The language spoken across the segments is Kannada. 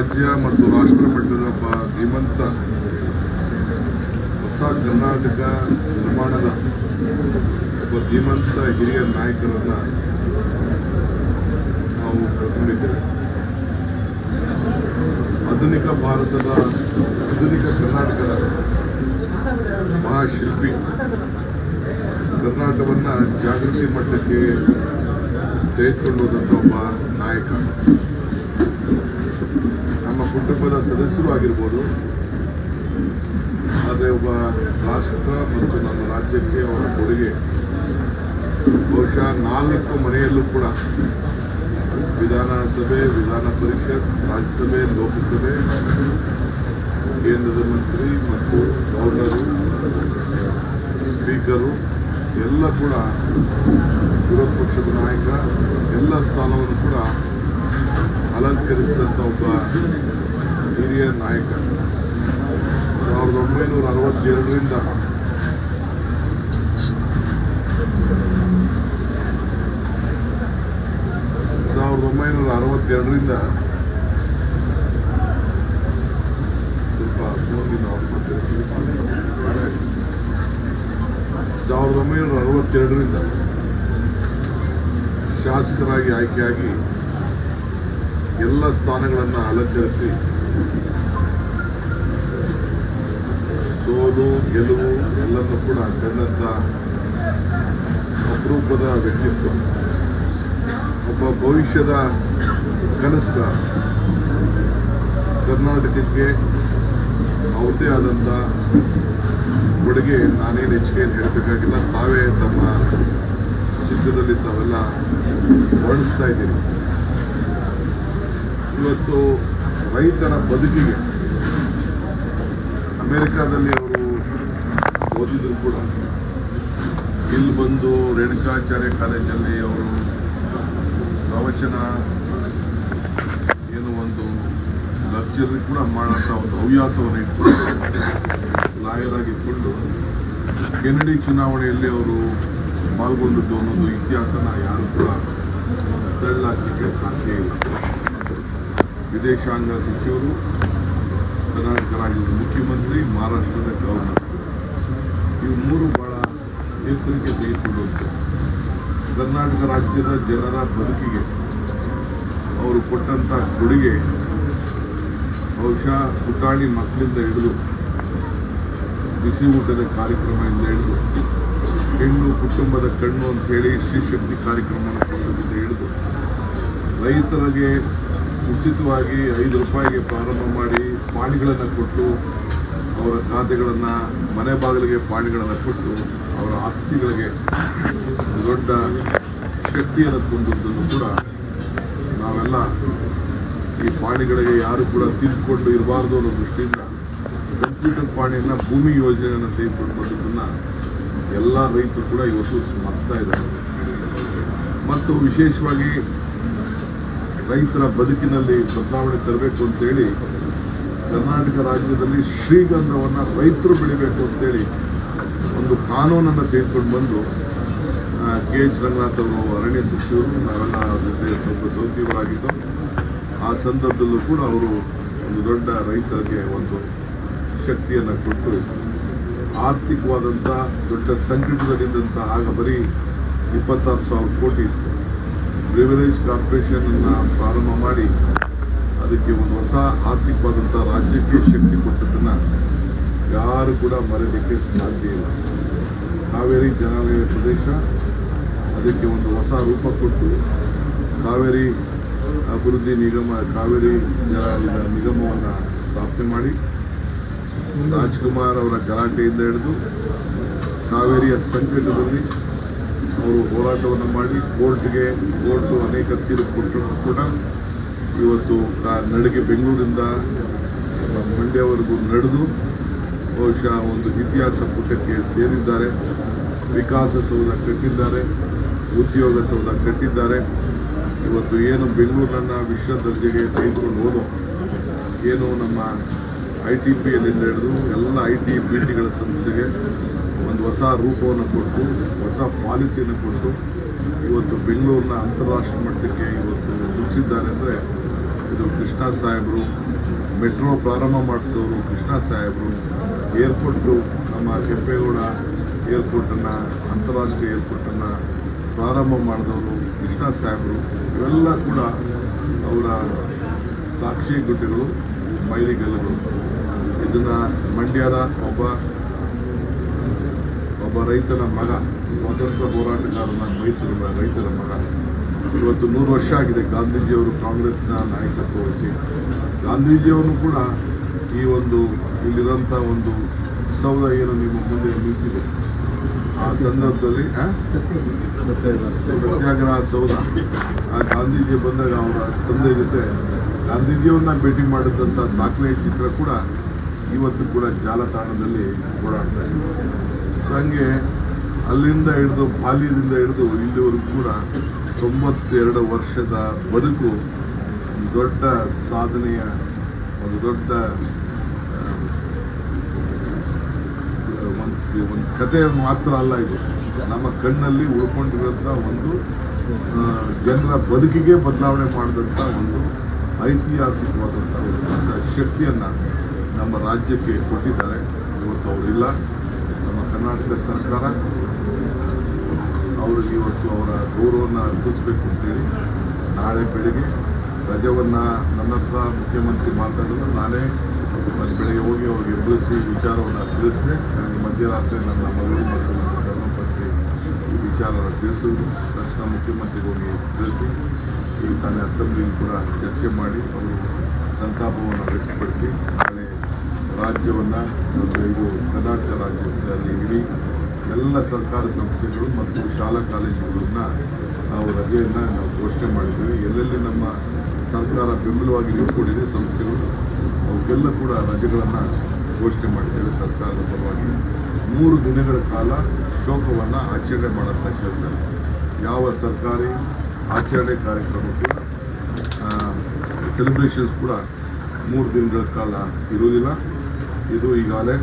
ರಾಜ್ಯ ಮತ್ತು ರಾಷ್ಟ್ರ ಮಟ್ಟದ ಧೀಮಂತ ಹೊಸ ಕರ್ನಾಟಕ ನಿರ್ಮಾಣದ ಒಬ್ಬ ಧೀಮಂತ ಹಿರಿಯ ನಾಯಕರನ್ನು ನಾವು ಕಳ್ಕೊಂಡಿದ್ದೇವೆ. ಆಧುನಿಕ ಭಾರತದ, ಆಧುನಿಕ ಕರ್ನಾಟಕದ ಮಹಾಶಿಲ್ಪಿ. ಕರ್ನಾಟಕವನ್ನು ಜಾಗೃತಿ ಮಟ್ಟಕ್ಕೆ ತೆಗೆದುಕೊಂಡು ಹೋದಂಥ ಒಬ್ಬ ನಾಯಕ. ಕುಟುಂಬದ ಸದಸ್ಯರು ಆಗಿರ್ಬೋದು. ಆದರೆ ಒಬ್ಬ ರಾಷ್ಟ್ರ ಮತ್ತು ನಮ್ಮ ರಾಜ್ಯಕ್ಕೆ ಅವರ ಕೊಡುಗೆ. ಬಹುಶಃ ನಾಲ್ಕು ಮನೆಯಲ್ಲೂ ಕೂಡ ವಿಧಾನಸಭೆ, ವಿಧಾನ ಪರಿಷತ್, ರಾಜ್ಯಸಭೆ, ಲೋಕಸಭೆ, ಕೇಂದ್ರದ ಮಂತ್ರಿ ಮತ್ತು ಗವರ್ನರು ಸ್ಪೀಕರು ಎಲ್ಲ ಕೂಡ ವಿರೋಧ ಪಕ್ಷದ ನಾಯಕ ಎಲ್ಲ ಸ್ಥಾನವನ್ನು ಕೂಡ ಅಲಂಕರಿಸಿದಂಥ ಒಬ್ಬ ಹಿರಿಯ ನಾಯಕ ಸಾವಿರದ ಒಂಬೈನೂರ ಅರವತ್ತೆರಡರಿಂದ ಸಾವಿರದ ಒಂಬೈನೂರ ಅರವತ್ತೆರಡರಿಂದ ಸ್ವಲ್ಪ. ಸಾವಿರದ ಒಂಬೈನೂರ ಅರವತ್ತೆರಡರಿಂದ ಶಾಸಕರಾಗಿ ಆಯ್ಕೆಯಾಗಿ ಎಲ್ಲ ಸ್ಥಾನಗಳನ್ನು ಅಲಂಕರಿಸಿ ಸೋಲು, ಗೆಲುವು ಎಲ್ಲನೂ ಕೂಡ ಕಂಡಂತ ಅಪರೂಪದ ವ್ಯಕ್ತಿತ್ವ. ಒಬ್ಬ ಭವಿಷ್ಯದ ಕನಸುಗ ಕರ್ನಾಟಕಕ್ಕೆ ಅವರದೇ ಆದಂಥ ಕೊಡುಗೆ ನಾನೇನು ಹೆಚ್ಚಿಗೆ ಹೇಳಬೇಕಾಗಿಲ್ಲ. ತಾವೇ ತಮ್ಮ ಚಿತ್ರದಲ್ಲಿ ತಾವೆಲ್ಲ ವರ್ಣಿಸ್ತಾ ಇದ್ದೀರಿ. ಇವತ್ತು ರೈತರ ಬದುಕಿಗೆ ಅಮೆರಿಕಾದಲ್ಲಿ ಅವರು ಓದಿದ್ರು ಕೂಡ. ಇಲ್ಲಿ ಬಂದು ರೇಣುಕಾಚಾರ್ಯ ಕಾಲೇಜಲ್ಲಿ ಅವರು ಪ್ರವಚನ ಏನು ಒಂದು ಲಕ್ಚರಿ ಕೂಡ ಮಾಡೋಂಥ ಒಂದು ಹವ್ಯಾಸವನ್ನು ಇಟ್ಕೊಂಡು ಲಾಯರ್ ಆಗಿಟ್ಕೊಂಡು ಕೆನಡಿ ಚುನಾವಣೆಯಲ್ಲಿ ಅವರು ಪಾಲ್ಗೊಂಡಿದ್ದು ಅನ್ನೋದು ಇತಿಹಾಸನ ಯಾರು ಕೂಡ ತಳ್ಳಾಕಲಿಕ್ಕೆ ಸಾಧ್ಯ ಇಲ್ಲ. ವಿದೇಶಾಂಗ ಸಚಿವರು, ಕರ್ನಾಟಕ ರಾಜ್ಯದ ಮುಖ್ಯಮಂತ್ರಿ, ಮಹಾರಾಷ್ಟ್ರದ ಗವರ್ನರ್. ಇವು ಮೂರು ಬಹಳ ಎತ್ತರಕ್ಕೆ ತೆಗೆದುಕೊಂಡು ಕರ್ನಾಟಕ ರಾಜ್ಯದ ಜನರ ಬದುಕಿಗೆ ಅವರು ಕೊಟ್ಟಂಥ ಕೊಡುಗೆ ಬಹುಶಃ ಪುಟಾಣಿ ಮಕ್ಕಳಿಂದ ಹಿಡಿದು ಬಿಸಿ ಊಟದ ಕಾರ್ಯಕ್ರಮದಿಂದ ಹಿಡಿದು ಹೆಣ್ಣು ಕುಟುಂಬದ ಕಣ್ಣು ಅಂತ ಹೇಳಿ ಶ್ರೀಶಕ್ತಿ ಕಾರ್ಯಕ್ರಮವನ್ನು ಕೊಟ್ಟದಿಂದ ಹಿಡಿದು ರೈತರಿಗೆ ಉಚಿತವಾಗಿ ಐದು ರೂಪಾಯಿಗೆ ಪ್ರಾರಂಭ ಮಾಡಿ ಪಾಣಿಗಳನ್ನು ಕೊಟ್ಟು ಅವರ ಖಾತೆಗಳನ್ನು, ಮನೆ ಬಾಗಿಲಿಗೆ ಪಾಣಿಗಳನ್ನು ಕೊಟ್ಟು ಅವರ ಆಸ್ತಿಗಳಿಗೆ ದೊಡ್ಡ ಶಕ್ತಿಯನ್ನು ತುಂಬಿದ್ದನ್ನು ಕೂಡ ನಾವೆಲ್ಲ ಈ ಪಾಣಿಗಳಿಗೆ ಯಾರು ಕೂಡ ತಿದ್ದುಕೊಂಡು ಇರಬಾರ್ದು ಅನ್ನೋ ದೃಷ್ಟಿಯಿಂದ ಕಂಪ್ಯೂಟರ್ ಪಾಣಿಯನ್ನು ಭೂಮಿ ಯೋಜನೆಯನ್ನು ತೆಗೆದುಕೊಂಡು ಬಂದದನ್ನು ಎಲ್ಲ ರೈತರು ಕೂಡ ಇವತ್ತು ಸ್ಮರಿಸ್ತಾ ಇದ್ದಾರೆ. ಮತ್ತು ವಿಶೇಷವಾಗಿ ರೈತರ ಬದುಕಿನಲ್ಲಿ ಬದಲಾವಣೆ ತರಬೇಕು ಅಂತೇಳಿ ಕರ್ನಾಟಕ ರಾಜ್ಯದಲ್ಲಿ ಶ್ರೀಗಂಧವನ್ನು ರೈತರು ಬೆಳಿಬೇಕು ಅಂತೇಳಿ ಒಂದು ಕಾನೂನನ್ನು ತೆಗೆದುಕೊಂಡು ಬಂದು ಕೆ ಎಚ್ ರಂಗನಾಥ್ ಅವರು ಅರಣ್ಯ ಸಚಿವರು, ನಾವೆಲ್ಲ ಜೊತೆ ಸ್ವಲ್ಪ ಸೌಖ್ಯವರಾಗಿದ್ದು ಆ ಸಂದರ್ಭದಲ್ಲೂ ಕೂಡ ಅವರು ಒಂದು ದೊಡ್ಡ ರೈತರಿಗೆ ಒಂದು ಶಕ್ತಿಯನ್ನು ಕೊಟ್ಟು ಆರ್ಥಿಕವಾದಂಥ ದೊಡ್ಡ ಸಂಕಟದಲ್ಲಿದ್ದಂಥ ಆಗ ಬರೀ ಇಪ್ಪತ್ತಾರು ಸಾವಿರ ಕೋಟಿ ಬ್ರಿವರೇಜ್ ಕಾರ್ಪೊರೇಷನನ್ನು ಪ್ರಾರಂಭ ಮಾಡಿ, ಅದಕ್ಕೆ ಒಂದು ಹೊಸ ಆರ್ಥಿಕವಾದಂಥ ರಾಜ್ಯಕ್ಕೆ ಶಕ್ತಿ ಕೊಟ್ಟದನ್ನು ಯಾರು ಕೂಡ ಮರೆಯಲಿಕ್ಕೆ ಸಾಧ್ಯ ಇಲ್ಲ. ಕಾವೇರಿ ಜನಾಲಯ ಪ್ರದೇಶ, ಅದಕ್ಕೆ ಒಂದು ಹೊಸ ರೂಪ ಕೊಟ್ಟು, ಕಾವೇರಿ ಅಭಿವೃದ್ಧಿ ನಿಗಮ, ಕಾವೇರಿ ಜಲ ನಿಗಮವನ್ನು ಸ್ಥಾಪನೆ ಮಾಡಿ, ರಾಜ್ಕುಮಾರ್ ಅವರ ಗಲಾಟೆಯಿಂದ ಹಿಡಿದು, ಕಾವೇರಿಯ ಸಂಕಟದಲ್ಲಿ ಅವರು ಹೋರಾಟವನ್ನು ಮಾಡಿ ಕೋರ್ಟ್ಗೆ ಕೋರ್ಟು ಅನೇಕ ತೀರ್ಪು ಕೊಟ್ಟರು ಕೂಡ. ಇವತ್ತು ನಡಿಗೆ ಬೆಂಗಳೂರಿಂದ ಮಂಡ್ಯವರೆಗೂ ನಡೆದು ಬಹುಶಃ ಒಂದು ಇತಿಹಾಸ ಪುಟಕ್ಕೆ ಸೇರಿದ್ದಾರೆ. ವಿಕಾಸಸೌಧ ಕಟ್ಟಿದ್ದಾರೆ, ಉದ್ಯೋಗ ಸೌಧ ಕಟ್ಟಿದ್ದಾರೆ. ಇವತ್ತು ಏನು ಬೆಂಗಳೂರನ್ನು ವಿಶ್ವ ದರ್ಜೆಗೆ ತೆಗೆದುಕೊಂಡು ಹೋದೋ, ಏನು ನಮ್ಮ ಐ ಟಿ ಪಿ ಎಲ್ಲಿಂದ ಹಿಡಿದು ಎಲ್ಲ ಐ ಟಿ ಬಿ ಟಿಗಳ ಸಂಸ್ಥೆಗೆ ಒಂದು ಹೊಸ ರೂಪವನ್ನು ಕೊಟ್ಟು, ಹೊಸ ಪಾಲಿಸಿಯನ್ನು ಕೊಟ್ಟು, ಇವತ್ತು ಬೆಂಗಳೂರಿನ ಅಂತಾರಾಷ್ಟ್ರೀಯ ಮಟ್ಟಕ್ಕೆ ಇವತ್ತು ಮುಗಿಸಿದ್ದಾರೆ ಅಂದರೆ ಇದು ಕೃಷ್ಣ ಸಾಹೇಬರು, ಮೆಟ್ರೋ ಪ್ರಾರಂಭ ಮಾಡಿಸೋರು ಕೃಷ್ಣ ಸಾಹೇಬರು. ಏರ್ಪೋರ್ಟು ನಮ್ಮ ಕೆಂಪೇಗೌಡ ಏರ್ಪೋರ್ಟನ್ನು ಅಂತಾರಾಷ್ಟ್ರೀಯ ಏರ್ಪೋರ್ಟನ್ನು ಪ್ರಾರಂಭ ಮಾಡಿದವರು ಕೃಷ್ಣ ಸಾಹೇಬರು. ಇವೆಲ್ಲ ಕೂಡ ಅವರ ಸಾಕ್ಷಿ ಗುಟ್ಟಿಗಳು ಮೈಲಿಗಲ್ಲುಗಳು. ಇದನ್ನು ಮಂಡ್ಯದ ಒಬ್ಬ ಒಬ್ಬ ರೈತನ ಮಗ, ಸ್ವಾತಂತ್ರ್ಯ ಹೋರಾಟಗಾರನ ಮೈಸೂರು ರೈತರ ಮಗ. ಇವತ್ತು ನೂರು ವರ್ಷ ಆಗಿದೆ ಗಾಂಧೀಜಿಯವರು ಕಾಂಗ್ರೆಸ್ನ ನಾಯಕತ್ವ ವಹಿಸಿ. ಗಾಂಧೀಜಿಯವರು ಕೂಡ ಈ ಒಂದು ಇಲ್ಲಿರೋಂಥ ಒಂದು ಸೌಧ ಏನು ನಿಮ್ಮ ಮುಂದೆ ನಿಂತಿದೆ? ಆ ಸಂದರ್ಭದಲ್ಲಿ? ಸತ್ಯಾಗ್ರಹ ಸೌಧ. ಆ ಗಾಂಧೀಜಿ ಬಂದಾಗ ಅವರ ತಂದೆ ಜೊತೆ ಗಾಂಧೀಜಿಯವ್ರನ್ನ ಭೇಟಿ ಮಾಡಿದಂಥ ದಾಖಲೆಯ ಚಿತ್ರ ಕೂಡ ಇವತ್ತು ಕೂಡ ಜಾಲತಾಣದಲ್ಲಿ ಓಡಾಡ್ತಾ ಇದೆ. ಹಂಗೆ ಅಲ್ಲಿಂದ ಹಿಡಿದು ಬಾಲ್ಯದಿಂದ ಹಿಡಿದು ಇಲ್ಲಿವರೆಗೂ ಕೂಡ ತೊಂಬತ್ತೆರಡು ವರ್ಷದ ಬದುಕು ದೊಡ್ಡ ಸಾಧನೆಯ, ಒಂದು ದೊಡ್ಡ ಒಂದು ಒಂದು ಕತೆ ಮಾತ್ರ ಅಲ್ಲ ಇದು. ನಮ್ಮ ಕಣ್ಣಲ್ಲಿ ಉಳ್ಕೊಂಡಿರುವಂಥ ಒಂದು ಜನರ ಬದುಕಿಗೆ ಬದಲಾವಣೆ ಮಾಡಿದಂಥ ಒಂದು ಐತಿಹಾಸಿಕವಾದಂಥ ಒಂದು ಶಕ್ತಿಯನ್ನು ನಮ್ಮ ರಾಜ್ಯಕ್ಕೆ ಕೊಟ್ಟಿದ್ದಾರೆ. ಇವತ್ತು ಅವರಿಲ್ಲ. ಕರ್ನಾಟಕ ಸರ್ಕಾರ ಅವರಿಗೆ ಇವತ್ತು ಅವರ ಗೌರವವನ್ನು ಅರ್ಪಿಸಬೇಕು ಅಂತೇಳಿ ನಾಳೆ ಬೆಳಿಗ್ಗೆ ರಜವನ್ನು ನನ್ನ ಹತ್ರ ಮುಖ್ಯಮಂತ್ರಿ ಮಾತಾಡಿದ್ರು. ನಾನೇ ಅಲ್ಲಿ ಬೆಳಗ್ಗೆ ಹೋಗಿ ಅವ್ರಿಗೆ ಎಬ್ಬರಿಸಿ ವಿಚಾರವನ್ನು ತಿಳಿಸಿದೆ. ನನಗೆ ಮಧ್ಯರಾತ್ರಿ ನನ್ನ ಮಗಳು ಮತ್ತು ನನ್ನ ಧರ್ಮಪತ್ನಿ ಈ ವಿಚಾರವನ್ನು ತಿಳಿಸಿದ್ರು. ತಕ್ಷಣ ಮುಖ್ಯಮಂತ್ರಿಗೆ ಹೋಗಿ ತಿಳಿಸಿ ಈ ತಾನೇ ಅಸೆಂಬ್ಲಿಯಲ್ಲಿ ಕೂಡ ಚರ್ಚೆ ಮಾಡಿ ಅವರು ಸಂತಾಪವನ್ನು ವ್ಯಕ್ತಪಡಿಸಿ ರಾಜ್ಯವನ್ನು ಇದು ಕರ್ನಾಟಕ ರಾಜ್ಯದಲ್ಲಿ ಇಡೀ, ಎಲ್ಲ ಸರ್ಕಾರಿ ಸಂಸ್ಥೆಗಳು ಮತ್ತು ಶಾಲಾ ಕಾಲೇಜುಗಳನ್ನ ನಾವು ರಜೆಯನ್ನು ನಾವು ಘೋಷಣೆ ಮಾಡಿದ್ದೇವೆ. ಎಲ್ಲೆಲ್ಲಿ ನಮ್ಮ ಸರ್ಕಾರ ಬೆಂಬಲವಾಗಿ ನಿಂತ್ಕೊಂಡಿದೆ, ಸಂಸ್ಥೆಗಳು ಅವಕ್ಕೆಲ್ಲ ಕೂಡ ರಜೆಗಳನ್ನು ಘೋಷಣೆ ಮಾಡಿದ್ದೇವೆ ಸರ್ಕಾರದ ಪರವಾಗಿ. ಮೂರು ದಿನಗಳ ಕಾಲ ಶೋಕವನ್ನು ಆಚರಣೆ ಮಾಡುವಂಥ ಕೆಲಸ. ಯಾವ ಸರ್ಕಾರಿ ಆಚರಣೆ ಕಾರ್ಯಕ್ರಮ ಕೂಡ ಸೆಲೆಬ್ರೇಷನ್ಸ್ ಕೂಡ ಮೂರು ದಿನಗಳ ಕಾಲ ಇರುವುದಿಲ್ಲ. ಇದು ಈಗಾಗಲೇ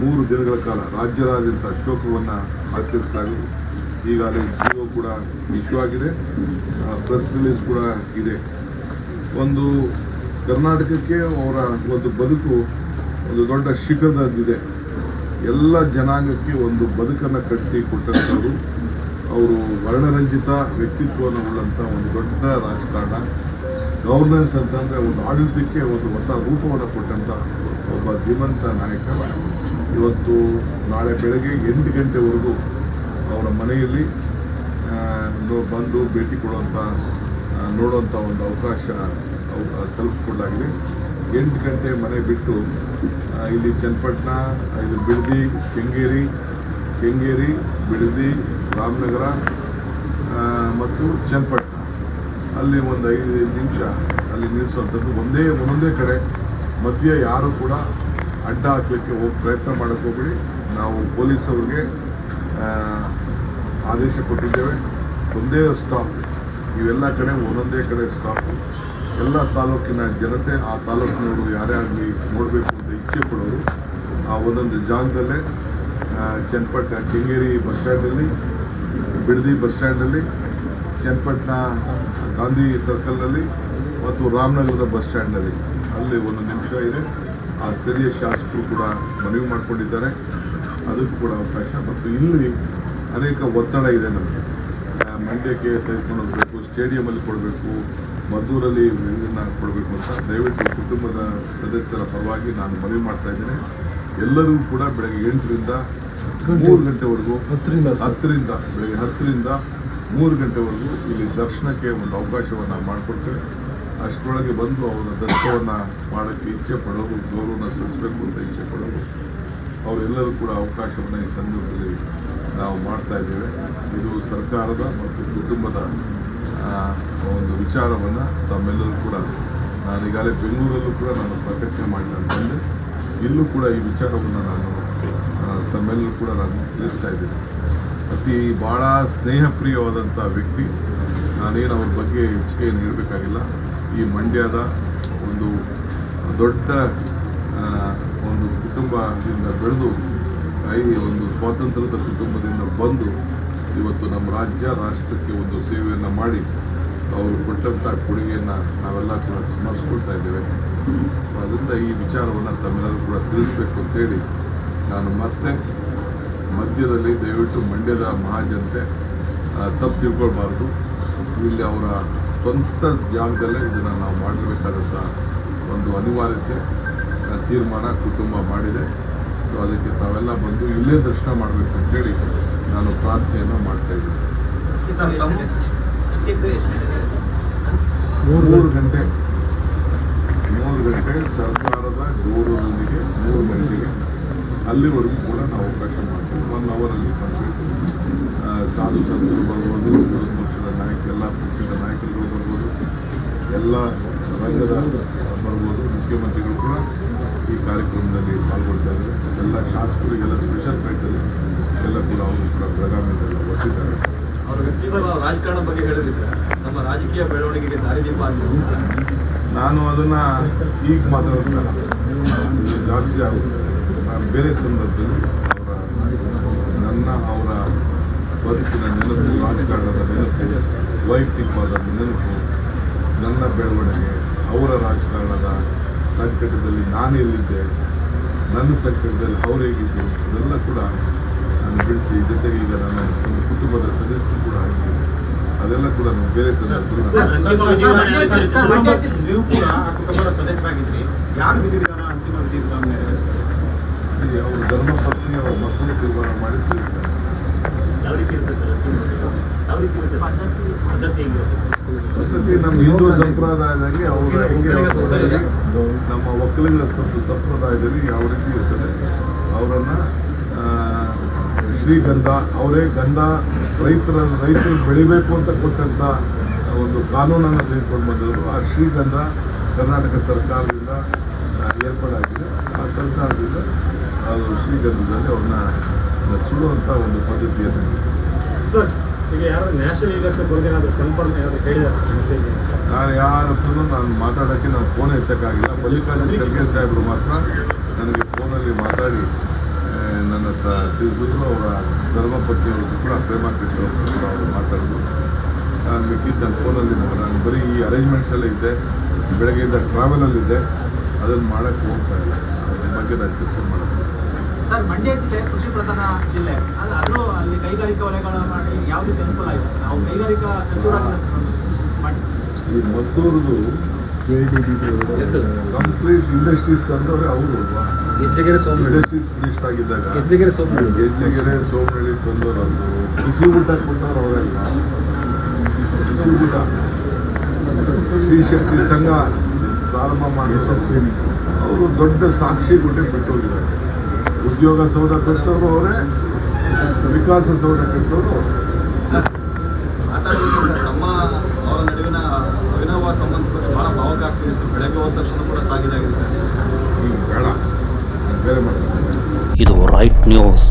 ಮೂರು ದಿನಗಳ ಕಾಲ ರಾಜ್ಯದಾದ್ಯಂತ ಶೋಕವನ್ನು ಆಚರಿಸಲಾಗಿದೆ ಈಗಾಗಲೇ ಜಿಯೋ ಕೂಡ ಇಶ್ಯೂ ಆಗಿದೆ ಪ್ರೆಸ್ ರಿಲೀಸ್ ಕೂಡ ಇದೆ. ಒಂದು ಕರ್ನಾಟಕಕ್ಕೆ ಅವರ ಒಂದು ಬದುಕು ಒಂದು ದೊಡ್ಡ ಶಿಖರದಲ್ಲಿದೆ. ಎಲ್ಲ ಜನಾಂಗಕ್ಕೆ ಒಂದು ಬದುಕನ್ನು ಕಟ್ಟಿ ಕೊಟ್ಟಂಥವ್ರು. ಅವರು ವರ್ಣರಂಜಿತ ವ್ಯಕ್ತಿತ್ವವನ್ನು ಉಳ್ಳಂಥ ಒಂದು ದೊಡ್ಡ ರಾಜಕಾರಣ. ಗವರ್ನೆನ್ಸ್ ಅಂತಂದರೆ ಒಂದು ಆಡಳಿತಕ್ಕೆ ಒಂದು ಹೊಸ ರೂಪವನ್ನು ಕೊಟ್ಟಂಥ ಒಬ್ಬ ಧೀಮಂತ ನಾಯಕ. ಇವತ್ತು ನಾಳೆ ಬೆಳಗ್ಗೆ ಎಂಟು ಗಂಟೆವರೆಗೂ ಅವರ ಮನೆಯಲ್ಲಿ ಬಂದು ಭೇಟಿ ಕೊಡುವಂಥ ನೋಡುವಂಥ ಒಂದು ಅವಕಾಶ ಅವ- ಕಲ್ಪಿಸ್ಕೊಡಲಾಗಿದೆ ಎಂಟು ಗಂಟೆ ಮನೆ ಬಿಟ್ಟು ಇಲ್ಲಿ ಚನ್ನಪಟ್ಟಣ ಇದು ಬಿಡದಿ, ಕೆಂಗೇರಿ ಕೆಂಗೇರಿ, ಬಿಡದಿ, ರಾಮನಗರ ಮತ್ತು ಚನ್ನಪಟ್ಟಣ. ಅಲ್ಲಿ ಒಂದು ಐದು ನಿಮಿಷ ಅಲ್ಲಿ ನಿಲ್ಲಿಸುವಂಥದ್ದು ಒಂದೇ ಒಂದೊಂದೇ ಕಡೆ ಮಧ್ಯೆ ಯಾರು ಕೂಡ ಅಡ್ಡ ಹಾಕಲಿಕ್ಕೆ ಹೋಗಿ ಪ್ರಯತ್ನ ಮಾಡೋಕ್ಕೆ ಹೋಗ್ಬಿಡಿ. ನಾವು ಪೊಲೀಸ್ ಅವ್ರಿಗೆ ಆ, ಆದೇಶ ಕೊಟ್ಟಿದ್ದೇವೆ. ಒಂದೇ ಸ್ಟಾಪ್ ಇವೆಲ್ಲ ಕಡೆ ಒಂದೊಂದೇ ಕಡೆ ಸ್ಟಾಪ್ ಎಲ್ಲ ತಾಲೂಕಿನ ಜನತೆ ಆ ತಾಲೂಕಿನವರು ಯಾರೇ ಆಗಲಿ ನೋಡಬೇಕು ಅಂತ ಇಚ್ಛೆ ಪಡೋರು ಆ ಒಂದೊಂದು ಜಾಗದಲ್ಲೇ ಚನ್ನಪಟ್ಟಣ ಕೆಂಗೇರಿ ಬಸ್ ಸ್ಟ್ಯಾಂಡಲ್ಲಿ ಬಿಡದಿ ಬಸ್ ಸ್ಟ್ಯಾಂಡಲ್ಲಿ ಚನ್ನಪಟ್ಟಣ ಗಾಂಧಿ ಸರ್ಕಲ್ನಲ್ಲಿ ಮತ್ತು ರಾಮನಗರದ ಬಸ್ ಸ್ಟ್ಯಾಂಡ್ನಲ್ಲಿ. ಅಲ್ಲಿ ಒಂದು ನಿಮಿಷ ಇದೆ. ಆ ಸ್ಥಳೀಯ ಶಾಸಕರು ಕೂಡ ಮನವಿ ಮಾಡಿಕೊಂಡಿದ್ದಾರೆ. ಅದಕ್ಕೂ ಕೂಡ ಅವಕಾಶ. ಮತ್ತು ಇಲ್ಲಿ ಅನೇಕ ಒತ್ತಡ ಇದೆ ನಮಗೆ. ಮಂಡ್ಯಕ್ಕೆ ತೆಗೆದುಕೊಂಡು ಹೋಗಬೇಕು ಸ್ಟೇಡಿಯಮಲ್ಲಿ ಕೊಡಬೇಕು ಮದ್ದೂರಲ್ಲಿ ಇದನ್ನ ಕೊಡಬೇಕು ಅಂತ ದಯವಿಟ್ಟು ಕುಟುಂಬದ ಸದಸ್ಯರ ಪರವಾಗಿ ನಾನು ಮನವಿ ಮಾಡ್ತಾ ಇದ್ದೇನೆ. ಎಲ್ಲರಿಗೂ ಕೂಡ ಬೆಳಗ್ಗೆ ಎಂಟರಿಂದ ಮೂರು ಗಂಟೆವರೆಗೂ ಹತ್ತರಿಂದ ಹತ್ತರಿಂದ ಬೆಳಗ್ಗೆ ಹತ್ತರಿಂದ ಮೂರು ಗಂಟೆವರೆಗೂ ಇಲ್ಲಿ ದರ್ಶನಕ್ಕೆ ಒಂದು ಅವಕಾಶವನ್ನು ಮಾಡಿಕೊಡ್ತೇವೆ. ಅಷ್ಟರೊಳಗೆ ಬಂದು ಅವರ ದರ್ಶನವನ್ನು ಮಾಡೋಕ್ಕೆ ಇಚ್ಛೆ ಪಡೋದು ಗೌರವನ ಸಲ್ಲಿಸಬೇಕು ಅಂತ ಇಚ್ಛೆ ಪಡೋರು, ಅವರೆಲ್ಲರೂ ಕೂಡ ಅವಕಾಶವನ್ನು ಈ ಸಂದರ್ಭದಲ್ಲಿ ನಾವು ಮಾಡ್ತಾ ಇದ್ದೇವೆ. ಇದು ಸರ್ಕಾರದ ಮತ್ತು ಕುಟುಂಬದ ಒಂದು ವಿಚಾರವನ್ನು ತಮ್ಮೆಲ್ಲರೂ ಕೂಡ ನಾನು ಈಗಾಗಲೇ ಬೆಂಗಳೂರಲ್ಲೂ ಕೂಡ ನಾನು ಪ್ರಕಟಣೆ ಮಾಡಿ ನಾನು ಇಲ್ಲೂ ಕೂಡ ಈ ವಿಚಾರವನ್ನು ನಾನು ತಮ್ಮೆಲ್ಲರೂ ಕೂಡ ನಾನು ತಿಳಿಸ್ತಾ ಇದ್ದೀನಿ. ಅತಿ ಭಾಳ ಸ್ನೇಹಪ್ರಿಯವಾದಂಥ ವ್ಯಕ್ತಿ. ನಾನೇನು ಅವ್ರ ಬಗ್ಗೆ ಹೆಚ್ಚಿಗೆ ನೀಡಬೇಕಾಗಿಲ್ಲ. ಈ ಮಂಡ್ಯದ ಒಂದು ದೊಡ್ಡ ಒಂದು ಕುಟುಂಬದಿಂದ ಬೆಳೆದು ಈ ಒಂದು ಸ್ವಾತಂತ್ರ್ಯದ ಕುಟುಂಬದಿಂದ ಬಂದು ಇವತ್ತು ನಮ್ಮ ರಾಜ್ಯ, ರಾಷ್ಟ್ರಕ್ಕೆ ಒಂದು ಸೇವೆಯನ್ನು ಮಾಡಿ ಅವರು ಕೊಟ್ಟಂಥ ಕೊಡುಗೆಯನ್ನು ನಾವೆಲ್ಲ ಕೂಡ ಸ್ಮರಿಸ್ಕೊಳ್ತಾ ಇದ್ದೇವೆ. ಅದರಿಂದ ಈ ವಿಚಾರವನ್ನು ತಮ್ಮೆಲ್ಲರೂ ಕೂಡ ತಿಳಿಸ್ಬೇಕು ಅಂತೇಳಿ ನಾನು ಮತ್ತೆ ಮಧ್ಯದಲ್ಲಿ ದಯವಿಟ್ಟು ಮಂಡ್ಯದ ಮಹಾಜನತೆ ತಪ್ಪು ತಿಳ್ಕೊಳ್ಬಾರ್ದು. ಇಲ್ಲಿ ಅವರ ಸ್ವಂತ ಜಾಗದಲ್ಲೇ ಇದನ್ನು ನಾವು ಮಾಡಬೇಕಾದಂಥ ಒಂದು ಅನಿವಾರ್ಯತೆ ತೀರ್ಮಾನ ಕುಟುಂಬ ಮಾಡಿದೆ. ಸೊ ಅದಕ್ಕೆ ತಾವೆಲ್ಲ ಬಂದು ಇಲ್ಲೇ ದರ್ಶನ ಮಾಡಬೇಕು ಅಂತೇಳಿ ನಾನು ಪ್ರಾರ್ಥನೆಯನ್ನು ಮಾಡ್ತಾ ಇದ್ದೀನಿ. ಮೂರು ಗಂಟೆ. ಮೂರು ಗಂಟೆ ಸರ್ಕಾರದ ಗೌರವದೊಂದಿಗೆ ಮೂರು ಗಂಟೆಗೆ. ಅಲ್ಲಿವರೆಗೂ ಕೂಡ ನಾವು ಅವಕಾಶ ಮಾಡ್ತೀವಿ. ಒನ್ ಅವರಲ್ಲಿ ಕಂಪ್ಲೀಟ್ ಸಾಧು ಸಂತರು ಬರ್ಬೋದು ವಿರೋಧ ಪಕ್ಷದ ನಾಯಕ ಎಲ್ಲ ಪಕ್ಷದ ನಾಯಕರುಗಳು ಬರ್ಬೋದು. ಎಲ್ಲ ರಂಗದ ಬರ್ಬೋದು. ಮುಖ್ಯಮಂತ್ರಿಗಳು ಕೂಡ ಈ ಕಾರ್ಯಕ್ರಮದಲ್ಲಿ ಪಾಲ್ಗೊಳ್ತಾ ಇದ್ದಾರೆ ಎಲ್ಲ ಶಾಸಕರಿಗೆಲ್ಲ ಸ್ಪೆಷಲ್ ಫ್ಲೈಟಲ್ಲಿ ಎಲ್ಲ ಕೂಡ ಅವರು ಕೂಡ ಬೆಳಗಾವಿಯಲ್ಲೆಲ್ಲ ಬರ್ತಿದ್ದಾರೆ. ರಾಜಕಾರಣ ಬಗ್ಗೆ ಹೇಳಿದ್ರಿ ಸರ್. ನಮ್ಮ ರಾಜಕೀಯ ಬೆಳವಣಿಗೆಗೆ ದಾರಿದೀಪ ನಾನು ಅದನ್ನ ಈಗ ಮಾತಾಡೋದಲ್ಲ ಜಾಸ್ತಿ ಆಗುತ್ತೆ. ನಾನು ಬೇರೆ ಸಂದರ್ಭದಲ್ಲಿ ಅವರ ನನ್ನ ಅವರ ಬದುಕಿನ ನೆನಪು ರಾಜಕಾರಣದ ನೆನಪು ವೈಯಕ್ತಿಕವಾದ ನೆನಪು ನನ್ನ ಬೆಳವಣಿಗೆ ಅವರ ರಾಜಕಾರಣದ ಸಂಕಟದಲ್ಲಿ ನಾನು ಎಲ್ಲಿದ್ದೆ ನನ್ನ ಸಂಕಟದಲ್ಲಿ ಅವರು ಹೇಗಿದ್ದು ಅದೆಲ್ಲ ಕೂಡ ನಾನು ಬಿಡಿಸಿ ಜೊತೆಗೆ ಈಗ ನನ್ನ ಒಂದು ಕುಟುಂಬದ ಸದಸ್ಯರು ಕೂಡ ಆಗಿದ್ದೀನಿ ಅದೆಲ್ಲ ಕೂಡ ನಾನು ಬೇರೆ ಸಂದರ್ಭದಲ್ಲಿ ನೀವು ಕೂಡ ಕುಟುಂಬದ ಸದಸ್ಯರಾಗಿದ್ರಿ ಯಾರು ವಿಧಿವಿಧಾನ ಅಂತಿಮ ವಿಧಿವಿಧಾನ ಈ ಅವ್ರ ಧರ್ಮಪತ್ನಿ ಅವರ ಮಕ್ಕಳು ತೀರ್ಮಾನ ಮಾಡಿ ತಿಳಿಸ್ತಾರೆ. ಯಾವ ರೀತಿ ಇರುತ್ತೆ ಸರ್ ಅಂತಿಮ ವಿಧಿ? ಯಾವ ರೀತಿ ಇರುತ್ತೆ ಪದ್ಧತಿ ನಮ್ಮ ಹಿಂದೂ ಸಂಪ್ರದಾಯದಲ್ಲಿ ಅವರ ಹೆಂಗೆ ನಮ್ಮ ಒಕ್ಕಲಿಗ ಸಂಪ್- ಸಂಪ್ರದಾಯದಲ್ಲಿ ಯಾವ ರೀತಿ ಇರ್ತದೆ? ಅವರನ್ನ ಶ್ರೀಗಂಧ ಅವರೇ ಗಂಧ ರೈತರ ರೈತರು ಬೆಳಿಬೇಕು ಅಂತ ಕೊಟ್ಟಂತ ಒಂದು ಕಾನೂನನ್ನು ತೆಗೆದುಕೊಂಡು ಬಂದವರು. ಆ ಶ್ರೀಗಂಧ ಕರ್ನಾಟಕ ಸರ್ಕಾರದಿಂದ ಏರ್ಪಾಡಾಗಿದೆ. ಆ ಸರ್ಕಾರದಿಂದ ಅದು ಶ್ರೀಗಂಧದಲ್ಲಿ ಅವ್ರನ್ನ ಸುಡುವಂಥ ಒಂದು ಪದ್ಧತಿಯನ್ನು ಸರ್ ಈಗ ಯಾರು ನ್ಯಾಷನಲ್ ಲೀಡರ್ಸ್ ಬಗ್ಗೆ ಅದು ಕನ್ಫರ್ಮ್ ಏನಾದರೂ ಹೇಳಿದ್ದಾರೆ ನಾನು ಯಾರತ್ರನೂ ನಾನು ಮಾತಾಡೋಕ್ಕೆ ನಾನು ಫೋನ್ ಎತ್ತಕ್ಕಾಗಿಲ್ಲ. ಮಲ್ಲಿಕಾರ್ಜುನ ಖರ್ಗೆ ಸಾಹೇಬರು ಮಾತ್ರ ನನಗೆ ಫೋನಲ್ಲಿ ಮಾತಾಡಿ ನನ್ನ ಹತ್ರ ಸಿಗಿದ್ರು ಅವರ ಧರ್ಮಪತ್ನಿಯವರು ಕೂಡ ಪ್ರೇಮ ಕೃಷ್ಣ ಅವರು ಕೂಡ ಅವರು ಮಾತಾಡಿದ್ರು ನಾನು ಮಿಕ್ಕಿದ್ದು ನನ್ನ ಫೋನಲ್ಲಿ ನಾನು ಬರೀ ಈ ಅರೇಂಜ್ಮೆಂಟ್ಸ್ ಎಲ್ಲ ಇದ್ದೆ. ಬೆಳಗ್ಗೆಯಿಂದ ಟ್ರಾವೆಲಲ್ಲಿದ್ದೆ ಅದನ್ನು ಮಾಡೋಕ್ಕೆ ಹೋಗ್ತಾ ಇಲ್ಲ. ಮಾಡೋದು ಸರ್ ಮಂಡ್ಯ ಜಿಲ್ಲೆ ಕೃಷಿ ಪ್ರಧಾನ ಜಿಲ್ಲೆ ಅದು ಅದು ಅಲ್ಲಿ ಕೈಗಾರಿಕಾ ವಲಯಗಳ ಮಾಡಿ ಯಾವ ರೀತಿ ಅನುಕೂಲ ಆಗಿದೆ ಸರ್? ನಾವು ಕೈಗಾರಿಕಾ ಸಚಿವರಾಗಿ ಮಾಡಿ. ಈ ಮದ್ದೂರದು ಕಂಪ್ಲೀಟ್ ಇಂಡಸ್ಟ್ರೀಸ್ ತಂದವರೇ ಅವರು ಅಲ್ವಾ? ಗೆಜ್ಜೆಗೆರೆ ಇಂಡಸ್ಟ್ರೀಸ್ ಮಿನಿಸ್ಟರ್ ಆಗಿದ್ದಾಗ. ಗೆಜ್ಜೆಗೆರೆ ಸೋಮನಹಳ್ಳಿ. ಗೆಜ್ಜೆಗೆರೆ ಸೋಮನಹಳ್ಳಿ ತಂದವರದ್ದು ಕೃಷಿ ಊಟ ಕೊಟ್ಟವ್ರು ಅವರೆಲ್ಲ ಕೃಷಿ ಊಟ. ಶ್ರೀ ಶಕ್ತಿ ಸಂಘ. ಪ್ರಾರಂಭ ಮಾಡಿ ಯಶಸ್ವಿನಿ. ಅವರು ದೊಡ್ಡ ಸಾಕ್ಷಿ ಗುಡ್ಡೆ ಬಿಟ್ಟೋಗಿದ್ದಾರೆ. ಉದ್ಯೋಗ ಸೌಧ ಕಟ್ಟೋರು ಅವರೇ ವಿಕಾಸ ಸೌಧ ಕಟ್ಟೋರು ನಮ್ಮ ಅವರ ನಡುವಿನ ಅವಿನಾವ ಸಂಬಂಧ ಬಹಳ ಭಾವಕ ಆಗ್ತಿದೆ ಸರ್. ಬೆಳಗ್ಗೆ ಹೋದ ತಕ್ಷಣ ಕೂಡ ಸಾಗಿದಾಗಿದೆ ಸರ್. ಬೇಡ. ಬೇರೆ ಇದು ರೈಟ್ ನ್ಯೂಸ್